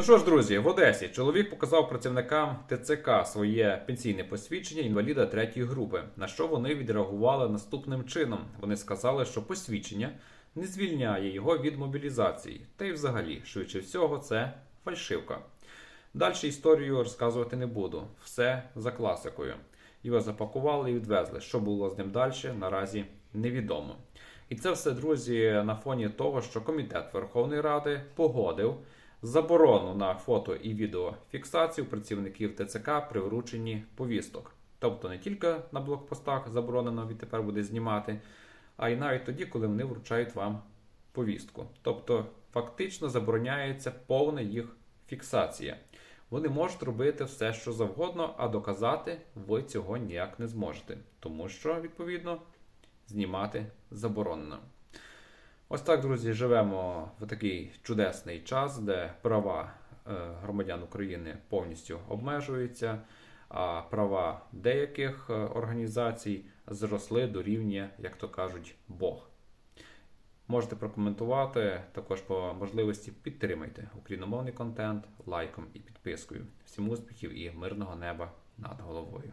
Ну що ж, друзі, в Одесі чоловік показав працівникам ТЦК своє пенсійне посвідчення інваліда третьої групи. На що вони відреагували наступним чином? Вони сказали, що посвідчення не звільняє його від мобілізації, та й взагалі, швидше всього, це фальшивка. Далі історію розказувати не буду. Все за класикою. Його запакували і відвезли. Що було з ним далі, наразі невідомо. І це все, друзі, на фоні того, що комітет Верховної Ради погодив заборону на фото і відеофіксацію працівників ТЦК при врученні повісток. Тобто не тільки на блокпостах заборонено відтепер буде знімати, а й навіть тоді, коли вони вручають вам повістку. Тобто фактично забороняється повна їх фіксація. Вони можуть робити все, що завгодно, а доказати ви цього ніяк не зможете, тому що, відповідно, знімати заборонено. Ось так, друзі, живемо в такий чудесний час, де права е, громадян України повністю обмежуються, а права деяких е, організацій зросли до рівня, як то кажуть, Бог. Можете прокоментувати, також по можливості підтримайте україномовний контент лайком і підпискою. Всім успіхів і мирного неба над головою.